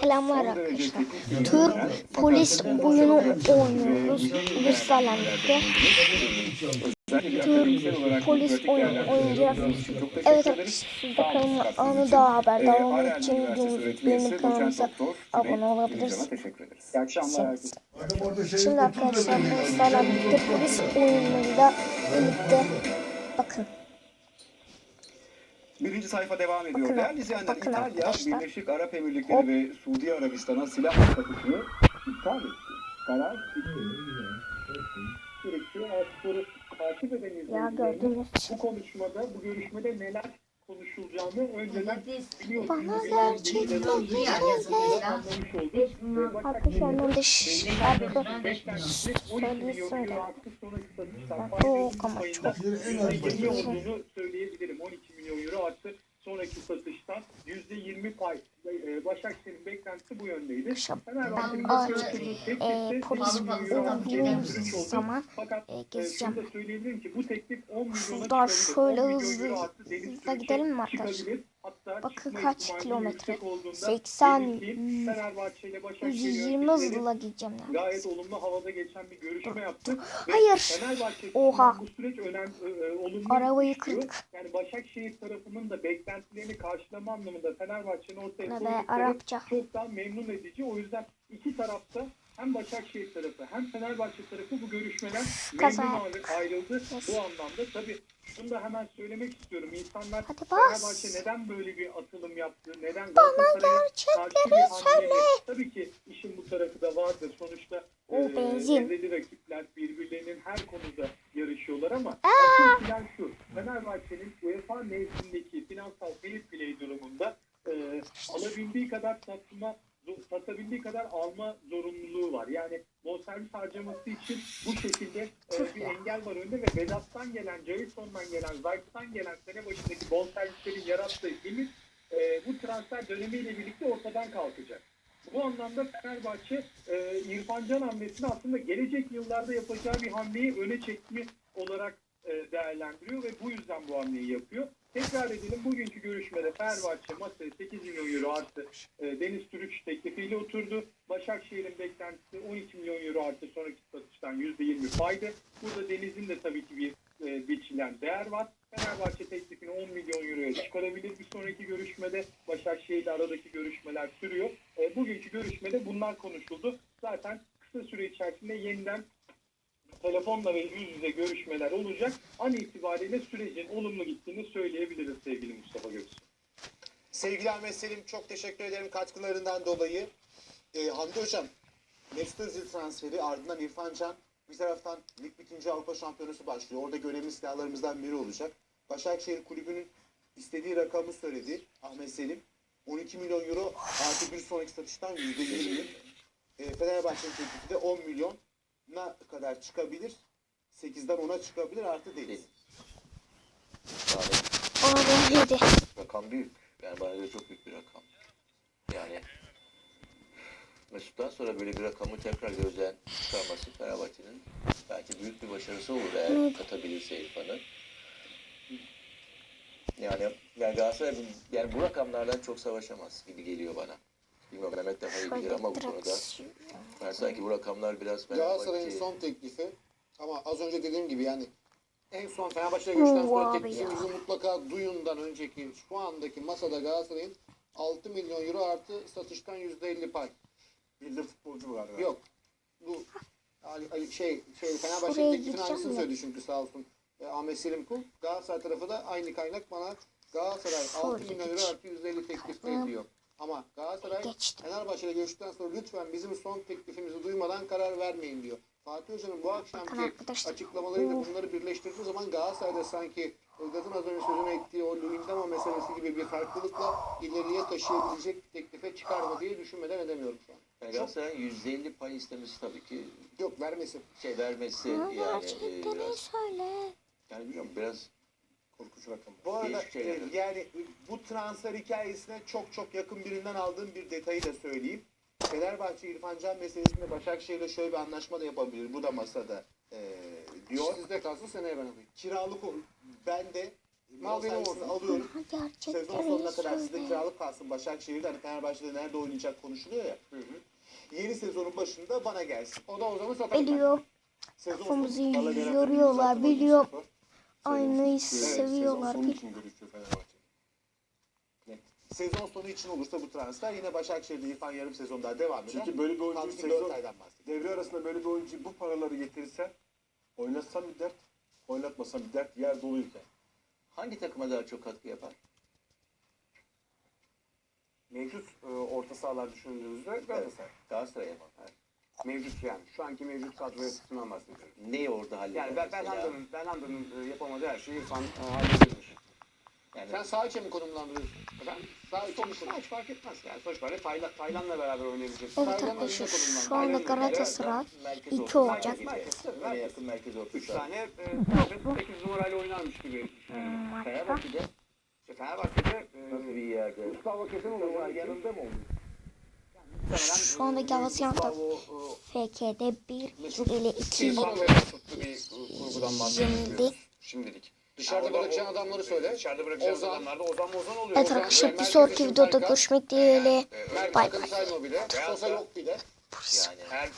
Selamlar arkadaşlar. Türk polis oyunu oynuyoruz. Bizlerle birlikte. Türk polis oyunu oynayacağız. Evet arkadaşlar de kanalıma anında haberdar olmak için benim kanalımıza abone olabilirsiniz. Şimdi arkadaşlar bizlerle birlikte polis oyunlarıyla birlikte bakın. Birinci sayfa devam ediyor. Bakın- Değerli izleyenler, bakın İtalya, arkadaşlar. Birleşik Arap Emirlikleri Hop. ve Suudi Arabistan'a silah satışını iptal etti. Karar. Gerekçe Aspor'u takip gördüğünüz bu konuşmada, bu görüşmede neler konuşulacağını önceden biliyor. Bana gerçekten anlamış oldu. De şarkı 12 milyon söyle. faydasının çok ama çok. %20 olduğunu söyleyebilirim. 12 milyon euro arttı. Sonraki satıştan %20 pay. Ee, Başakşehir'in beklentisi bu yöndeydi. Fenerbahçe'nin acil, sözü e, polis 8 milyon euro olabildiğim gelen sürüş oldu. zaman e, e, gezeceğim. şunu da söyleyebilirim ki bu teklif 10 milyona çıkabilir. şöyle 10 milyon hızlı- sürüşe gidelim mi arkadaşlar? Hatta Bakın kaç kilometre? yüksek olduğunda 80, belli ki 100, Fenerbahçe ile Başakşehir 120 yöneticileri hızla gideceğim yani. gayet olumlu havada geçen bir görüşme yaptı. Ve Hayır. Oha. bu süreç önem, e, e, olumlu Arabayı kırdık. Yani Başakşehir tarafının da beklentilerini karşılama anlamında Fenerbahçe'nin ortaya koydukları Arapça. çok daha memnun edici. O yüzden iki tarafta hem Başakşehir tarafı hem Fenerbahçe tarafı bu görüşmeden memnun ayrıldı. Yes. Bu anlamda tabii şunu da hemen söylemek istiyorum. İnsanlar Fenerbahçe neden böyle bir atılım yaptı? Neden Galatasaray'a karşı bir hamle söyle. Tabii ki işin bu tarafı da vardır. Sonuçta O e, ezeli rakipler birbirlerinin her konuda yarışıyorlar ama asıl plan şu. Fenerbahçe'nin UEFA nezdindeki finansal fair play durumunda e, alabildiği kadar satma satabildiği kadar alma zorunluluğu var. Yani bonservis harcaması için bu şekilde e, bir engel var önünde ve Vedat'tan gelen, Jason'dan gelen, Zayt'tan gelen sene başındaki bonservislerin yarattığı limit e, bu transfer dönemiyle birlikte ortadan kalkacak. Bu anlamda Fenerbahçe e, İrfan Can hamlesini aslında gelecek yıllarda yapacağı bir hamleyi öne çekme olarak e, değerlendiriyor ve bu yüzden bu hamleyi yapıyor. Tekrar edelim bugünkü görüşmede Fenerbahçe masaya 8 milyon euro artı e, Deniz Türüç teklifiyle oturdu. Başakşehir'in beklentisi 12 milyon euro artı sonraki satıştan %20 fayda. Burada Deniz'in de tabii ki bir e, biçilen değer var. Fenerbahçe teklifini 10 milyon euroya çıkarabilir bir sonraki görüşmede. Başakşehir ile aradaki görüşmeler sürüyor. E, bugünkü görüşmede bunlar konuşuldu. Zaten kısa süre içerisinde yeniden telefonla ve yüz yüze görüşmeler olacak. An itibariyle sürecin olumlu gittiğini söyleyebiliriz sevgili Mustafa Göksu. Sevgili Ahmet Selim çok teşekkür ederim katkılarından dolayı. Ee, Hamdi Hocam, Mesut Özil transferi ardından İrfan Can bir taraftan lig bitince Avrupa Şampiyonası başlıyor. Orada önemli silahlarımızdan biri olacak. Başakşehir Kulübü'nün istediği rakamı söyledi Ahmet Selim. 12 milyon euro artı bir sonraki satıştan %20. Ee, Fenerbahçe'nin teklifi de 10 milyona kadar çıkabilir. 8'den 10'a çıkabilir artı değil. Yani Abi yedi. rakam büyük. Yani bana göre çok büyük bir rakam. Yani Mesut'tan sonra böyle bir rakamı tekrar gözden çıkarması Fenerbahçe'nin belki büyük bir başarısı olur eğer katabilirse İrfan'ı. Yani, yani Galatasaray yani bu rakamlardan çok savaşamaz gibi geliyor bana. Bilmiyorum Mehmet daha iyi bilir ama bu konuda ben sanki bu rakamlar biraz Galatasaray'ın son teklifi ama az önce dediğim gibi yani en son Fenerbahçe'ye görüşten Oo, sonra teklifimizi mutlaka duyundan önceki şu andaki masada Galatasaray'ın 6 milyon euro artı satıştan %50 pay. Bir de futbolcu var. Yok. Bu Ali- şey şey Şuraya Fenerbahçe'nin teklifin gideceğim aynısını de. söyledi çünkü sağ olsun e, Ahmet Selim Kul. Galatasaray tarafı da aynı kaynak bana Galatasaray 6 milyon euro artı %50 teklif Hı. ediyor. Ama Galatasaray Geçtim. Fenerbahçe'yle görüştükten sonra lütfen bizim son teklifimizi duymadan karar vermeyin diyor. Fatih Hoca'nın bu akşamki açıklamalarıyla bunları birleştirdiği zaman Galatasaray'da sanki Ilgaz'ın az önce sözünü ettiği o Luyendama meselesi gibi bir farklılıkla ileriye taşıyabilecek bir teklife çıkar mı diye düşünmeden edemiyorum şu an. yani Galatasaray'ın %50 pay istemesi tabii ki Yok vermesin. şey vermesi Bana yani e, gerçekleri biraz söyle. yani bilmiyorum biraz Korkunç rakam. Bu arada Değişik şeyler. e, yani bu transfer hikayesine çok çok yakın birinden aldığım bir detayı da söyleyeyim. Fenerbahçe İrfan Can meselesinde Başakşehir'le şöyle bir anlaşma da yapabilir. Bu da masada e, diyor. Sizde kalsın seneye ben alayım. Kiralık ol- ben de Malzemeyi alıyorum. Sezon sonuna kadar sizde söyle. kiralık kalsın. Başakşehir'de hani Fenerbahçe'de nerede oynayacak konuşuluyor ya. Yeni sezonun başında bana gelsin. O da o zaman satar. Biliyorum. Sezon Kafamızı sonu- yoruyorlar zaten biliyorum. 13-0. Aynayı Evet, seviyorlar. Sezon sonu için görüşüyor Fenerbahçe. Sezon sonu için olursa bu transfer yine Başakşehir'de İrfan yarım sezon daha devam eder. Çünkü böyle bir oyuncu Tam sezon aydan devre arasında böyle bir oyuncu bu paraları getirirsen oynatsan bir dert, oynatmasan bir dert yer doluyken. Hangi takıma daha çok katkı yapar? Mevcut e, orta sahalar düşündüğümüzde Galatasaray. Galatasaray yapar. Mevcut yani. Şu anki mevcut kadro yapısından bahsediyorum. Neyi orada halleder? Yani ben? Belhanda'nın Belhanda'nın e, yapamadığı her şeyi İrfan e, halledebilir. Yani Sen sağ içe mi konumlandırıyorsun? Ben Sağ içe mi sonuçta hiç fark etmez. Yani sonuç itibariyle Taylan, Taylan'la beraber oynayabilecek. Evet Taylan arkadaşlar şu anda Galatasaray merkez iki orta olacak. saha gibi. Merkez, yakın merkez orta Üç saha. tane e, 8 numarayla oynarmış gibi. Hmm, Fenerbahçe'de İşte Fenerbahçe'de e, nasıl bir yerde? Mustafa Kesin olacak. Yanında mı oluyor? Şu anda Gaziantep FK'de 1 ile 2 ile İrfan ve Mesut'lu bir e, yenildi. Şimdilik. Dışarıda bırakacağın adamları söyle. Dışarıda bırakacağın Ozan. adamlar da Ozan Ozan oluyor. Evet arkadaşlar bir sonraki videoda görüşmek dileğiyle. Bay bay. Sosa yok bile. Yani Her